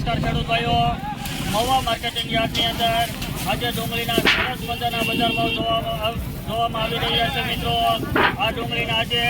નમસ્કાર, ખેડૂત ભાઈઓ. મહુવા માર્કેટિંગ યાર્ડની અંદર આજે ડુંગળીના સરસ મજાના બજાર ભાવ જોવામાં આવી રહ્યા છે મિત્રો. આ ડુંગળીના આજે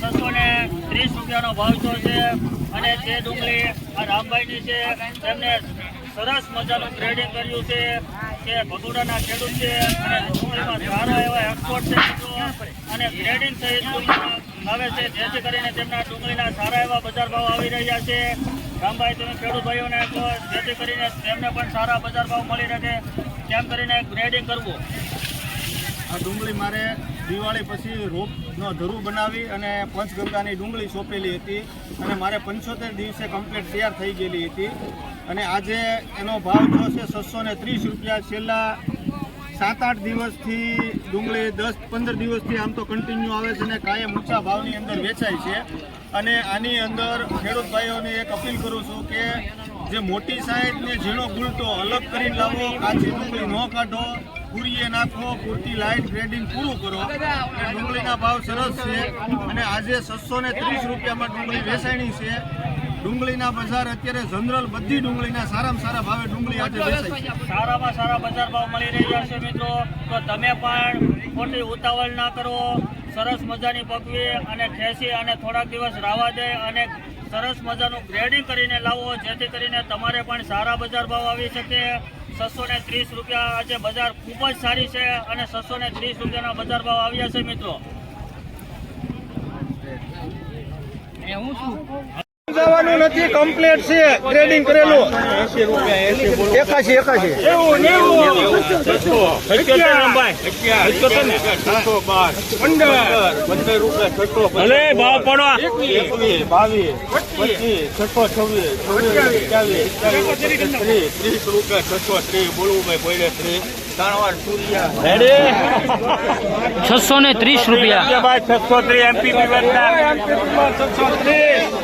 છસો ને ત્રીસ રૂપિયાનો ભાવ તો છે અને તે ડુંગળી આ રામભાઈની છે. તેમને સરસ મજાનું ગ્રેડિંગ કર્યું છે. કે ભગોડાના ખેડૂત છે અને ડુંગળીમાં સારા એવા એક્સપોર્ટ છે અને ગ્રેડિંગ સહિત આવે છે. જેથી કરીને તેમના ડુંગળીના સારા એવા બજાર ભાવ આવી રહ્યા છે. રામભાઈ, તમે ખેડૂત ભાઈઓને કહો જેથી કરીને તેમને પણ સારા બજાર ભાવ મળી રહે તેમ કરીને ગ્રેડિંગ કરવું. આ ડુંગળી મારે દિવાળી પછી રોપનો ધરું બનાવી અને પંચગંગાની ડુંગળી સોંપેલી હતી અને મારે પંચોતેર દિવસે કમ્પ્લીટ તૈયાર થઈ ગયેલી હતી. અને આજે એનો ભાવ થયો છે છસો ત્રીસ રૂપિયા. છેલ્લા સાત આઠ દિવસથી ડુંગળી દસ પંદર દિવસથી આમ તો કન્ટિન્યુ આવે છે અને કાયમ ઊંચા ભાવની અંદર વેચાય છે. અને આની અંદર ખેડૂત ભાઈઓને એક અપીલ કરું છું કે જે મોટી સાઈઝ ને ઝીણો ગુલટો અલગ કરીને લાવો, કાચી ડુંગળી ન કાઢો, પૂરીએ નાખો, પૂરતી લાઇટ ગ્રેડિંગ પૂરું કરો. અને ડુંગળીના ભાવ સરસ છે અને આજે છસો ને ત્રીસ રૂપિયામાં ડુંગળી વેચાણી છે. ડુંગળીના બજાર અત્યારે જનરલ બધી ડુંગળીના સારામાં સારા ભાવે ડુંગળી આજે વેચાય સારામાં સારા બજાર ભાવ મળી રહ્યા છે મિત્રો. તો તમે પણ ખોટી ઉતાવળ ના કરો. સરસ મજાની પકવી અને ખેંચી અને થોડાક દિવસ રાવા દે અને સરસ મજાનું ગ્રેડિંગ કરીને લાવો, જેથી કરીને તમારે પણ સારા બજાર ભાવ આવી શકે. છસો ને ત્રીસ રૂપિયા આજે બજાર ખૂબ જ સારી છે અને છસો ને ત્રીસ રૂપિયાના બજાર ભાવ આવ્યા છે મિત્રો. જવાનું નથી કમ્પ્લેટ છે ગ્રેડિંગ કરેલું. એકાશી એકાશી. ભલે ભાવ પડવા એકવીસ બાવીસ પચીસ છસો છવ્વીસ ત્રીસ રૂપિયા છસો ત્રીસ બોલવું ભાઈ બોલે ત્રીસ છસો ને ત્રીસ રૂપિયા છસો ત્રીસ એમપી છસો ત્રીસ.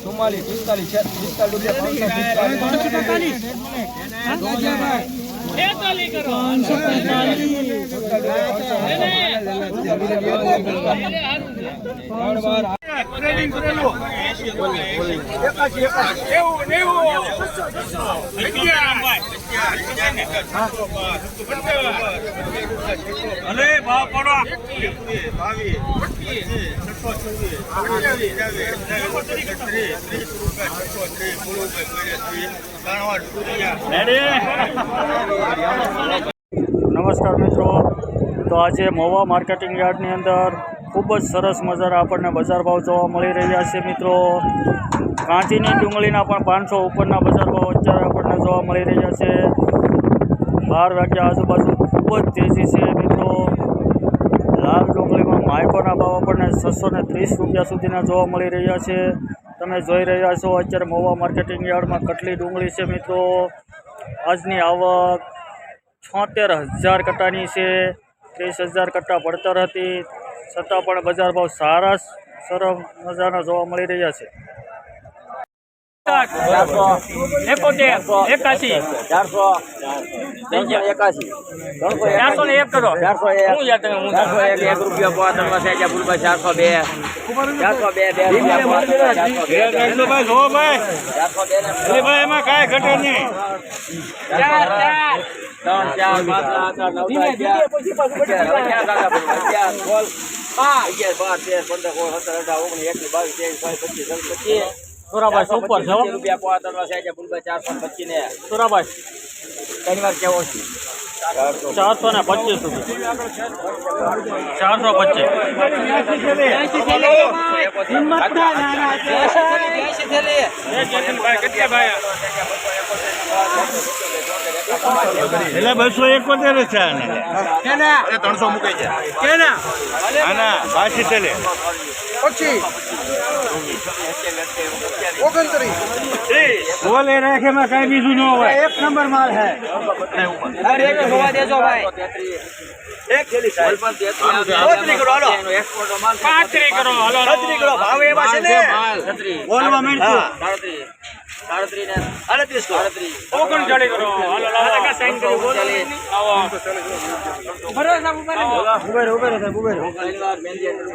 ચુમ્માલીસ પિસ્તાલીસ પિસ્તાલીસ રૂપિયા ભલે ભાવ પડો. નમસ્કાર મિત્રો. તો આજે મોવા માર્કેટિંગ યાર્ડની અંદર ખૂબ જ સરસ મજાના આપણને બજાર ભાવ જોવા મળી રહ્યા છે મિત્રો. કાંચીની ડુંગળીના પણ પાંચસો ઉપરના બજાર ભાવ અત્યારે જોવા મળી રહ્યા છે. બાર વાગ્યા આજુબાજુ ખૂબ જ તેજી છે મિત્રો. લાલ ડુંગળીમાં માઇકોના ભાવ આપણને છસો ને ત્રીસ રૂપિયા સુધીના જોવા મળી રહ્યા છે. તમે જોઈ રહ્યા છો અત્યારે મોવા માર્કેટિંગ યાર્ડમાં કટલી ડુંગળી છે મિત્રો. આજની આવક છોતેર હજાર કટ્ટાની છે. ત્રીસ હજાર કટ્ટા પડતર હતી. છતાં પણ બજાર ભાવ સારા, સરસ મજાના જોવા મળી રહ્યા છે. એકોતેર. એકાશી ચારસો. એકાસી. ચારસો ને એક કરો. ચારસો એક. યાર તમે હું ચારસો એક એક રૂપિયા પોવા ત્રણ છે ભૂલભાઈ ચારસો બે. ચારસો બે બે રૂપિયા પોવા ચારસો ચારસો બે ભાઈ એમાં કાંઈ ઘટે નહીં. ચાર ચાર. ત્રણ ચાર પાંચ આઠ નવ બોલ? અગિયાર. અગિયાર બાર. તેર પંદર સોળ સત્તર અઢાર ઓગણીસ એકવીસ બાવીસ ત્રેવીસ પચીસ પચીસ. સુરાભાઈ સુપર છે રૂપિયા પોવા ત્રણ છે ભૂલભાઈ ચારસો ને પચીસ ને. સુરાભાઈ. ઘણી વાર કેવો છે? ચારસો ને પચીસ રૂપિયા ચારસો પચીસ. એટલે બસો એકોતેર જ છે આને. ત્રણસો મૂકે છે. આના બાસી તેલે બોલે રાખે માં કઈ બીજું ન હોય. એક નંબર માલ હે. અરે એક જોવા દેજો ભાઈ. એક થેલી સાહેબ. છત્રી કરો, હાલો. પાંત્રી કરો હાલો છત્રી કરો ભાવ એવા છે ને. બોલવા માંડતું સાડત્રીસ. ને આડત્રીસ સાડત્રીસ. ઓગણચાળીસ કરો. હાલો લાવો. ઓગણચાલીસ. આવો ઘણીવાર મહેંદી હતું.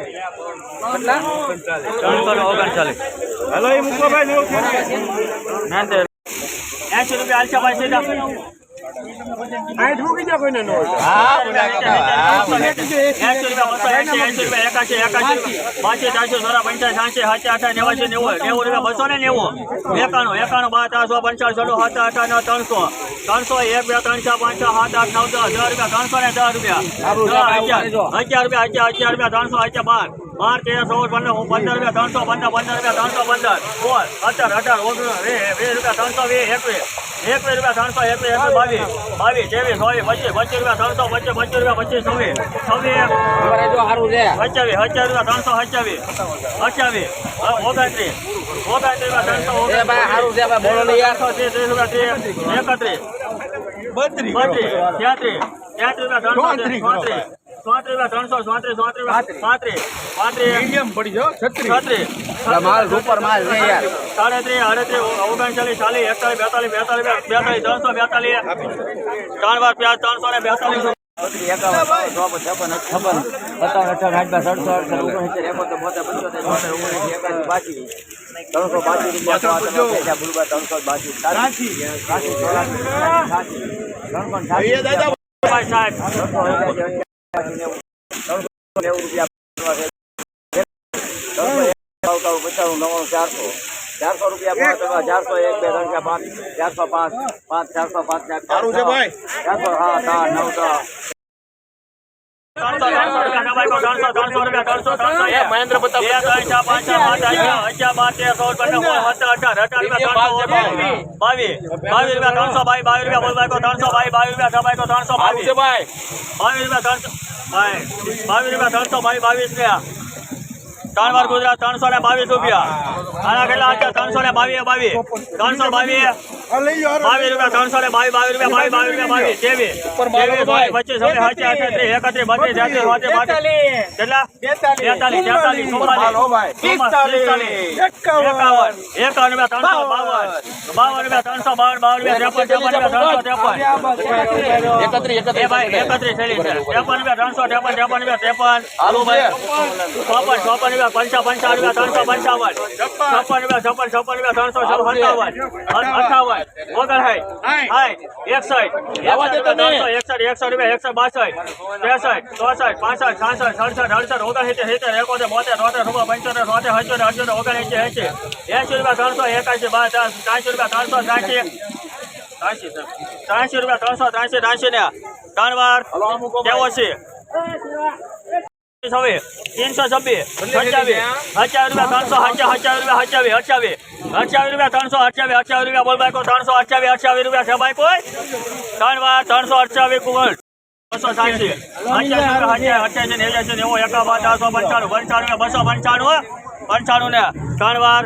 કેટલા? હાલો એ મૂકો ભાઈ નેવું છે એસી રૂપિયા હાલશે ભાઈ સીધા. આઠ મૂકી દો કોઈને નો એકાશી એકાશી ચારસો સારા પંચાસી સાંસી સાચી આઠા નેવાસી નેવું નેવું રૂપિયા બસો ને નેવું. એકાણું એકાણું બાર ત્રણસો પંચાસ સોળ સાત આઠા નવ ત્રણસો. ત્રણસો એક બે ત્રણ ચાર પાંચ છ સાત આઠ નવ દસ હજાર રૂપિયા ત્રણસો ને દસ રૂપિયા. અગિયાર રૂપિયા અગિયાર અગિયાર રૂપિયા ત્રણસો અગિયાર બાર. બાર તેર સોળ પંદર પંદર રૂપિયા ત્રણસો પંદર પંદર રૂપિયા ત્રણસો પંદર. સોળ અઢાર અઢાર ઓગણીસ વીસ રૂપિયા ત્રણસો વીસ એકવીસ. એકવીસ રૂપિયા ત્રણસો એકવીસ એકવીસ બાવીસ. બાવીસ ત્રેવીસ ચોવીસ પચીસ પચીસ રૂપિયા ત્રણસો પચીસ પચીસ રૂપિયા પચીસ છવ્વીસ. છવ્વીસ. અમારે જો સારું છે. અઠ્યાવીસ અઠ્યાવીસ રૂપિયા ત્રણસો અઠ્યાવીસ અઠ્યાવીસ ઓગણત્રીસ. ઓગણત્રીસ રૂપિયા ત્રણસો એ ભાઈ સારું છે ભાઈ બોલો ને યાર. ત્રીસ ત્રીસ રૂપિયા એકત્રીસ. બત્રીસ. બત્રીસ. ત્યાંત્રીસ ત્યાંત્રીસ રૂપિયા ત્રણસો ચોત્રીસ. રૂપિયા ત્રણસો ચોત્રીસ ચોત્રીસ પાંત્રીસ પાંત્રીસ પડી ગયો છત્રીસ માલ સુપર માલ છે યાર સાડત્રીસ આડત્રીસ ઓગણચાલીસ ચાલીસ એકતાલીસ બેતાલીસ બેતાલીસ બેતાલીસ ત્રણસો બેતાલીસ ત્રણ વાર પ્યાજ ત્રણસો ને બેતાલીસ ત્રણસો બાસી રૂપિયા ત્રણસો રૂપિયા ત્રણસો સાહેબ નેવું રૂપિયા પચાસ નવ્વાણું ચારસો ચારસો રૂપિયા પાંચ ચારસો એક બે ત્રણ ચાર પાંચ ચારસો પાંચ પાંચ ચારસો પાંચ ચાર. ચારસો હા આઠ નવ મહેન્દ્ર બાવીસ. રૂપિયા ત્રણસો ભાઈ બાવીસ રૂપિયા બોલ બાઈકો ત્રણસો બાવીસ બાવીસ રૂપિયા દબાઈકો ત્રણસો બાવીસ. ભાઈ. બાવીસ રૂપિયા ત્રણસો ભાઈ બાવીસ રૂપિયા. ત્રણ વાર ગુજરાત ત્રણસો ને બાવીસ રૂપિયા. આના કેટલા હતા? ત્રણસો ને બાવીસ બાવીસ ત્રણસો બાવીસ બાવીસ રૂપિયા ત્રણસો ને બાવીસ બાવીસ રૂપિયા બાવીસ બાવીસ રૂપિયા બાવીસ ત્રેવીસ. ત્રેવીસ પચીસ છવ્વીસ એકત્રીસ બત્રીસ તેત્રીસ ચોત્રીસ પાંત્રીસ કેટલા? તેતાલીસ તેતાલીસ ચુમ્માલીસ. પિસ્તાલીસ એકાવન. એકાવન. રૂપિયા ત્રણસો બાવન. બાવન. રૂપિયા ત્રણસો બાવન બાવન રૂપિયા ત્રેપન ત્રેપન રૂપિયા ત્રણસો ત્રેપન. એકત્રીસ. થયેલી છે. ત્રેપન રૂપિયા ત્રણસો ત્રેપન ત્રેપન રૂપિયા ત્રેપન. ચોપન ચોપન રૂપિયા પંચા પંચાવન રૂપિયા ત્રણસો પંચાવન. છપ્પન. રૂપિયા છપ્પન છપ્પન રૂપિયા ત્રણસો સત્તાવન અઠાવન. સાઠ એકસઠ. એકસઠ ત્રણસો એકસઠ એકસઠ રૂપિયા એકસઠ બાસઠ. ત્રેસઠ ચોસઠ પાસઠ છાસઠ સડસઠ અડસઠ ઓગણસિત્તેર સિત્તેર એકોતેર બોતેર તોતેર રૂપિયા પંચોતેર સોતેર અઠ્યોતેર અઠ્યોતેર ઓગણએંસી એંસી એંસી રૂપિયા ત્રણસો એકાશી બાર ત્રાસી રૂપિયા ત્રણસો ત્રાસી. ત્રાસી રૂપિયા ત્રણસો ત્રાસી ત્રાસી ને ત્રણ વાર. ત્યાંસી તીનસો છવ્વીસ અઠ્યાવીસ રૂપિયા ત્રણસો અઠ્યાવીસ અઠ્યાવીસ રૂપિયા ત્રણસો અઠ્યાવીસ અઠ્યાવીસ રૂપિયા બોલ બાઈકો ત્રણસો અઠ્યાવીસ અઠ્યાવીસ રૂપિયા છે બાઈકો ત્રણ વાર ત્રણસો અઠ્યાવીસ કુવર. બસો રૂપિયા અઠ્યાવીસ અઠ્યાવીસ નેવું એકાવન ચારસો પંચાણું પંચાણું બસો પંચાણું પંચાણું ને ત્રણ વાર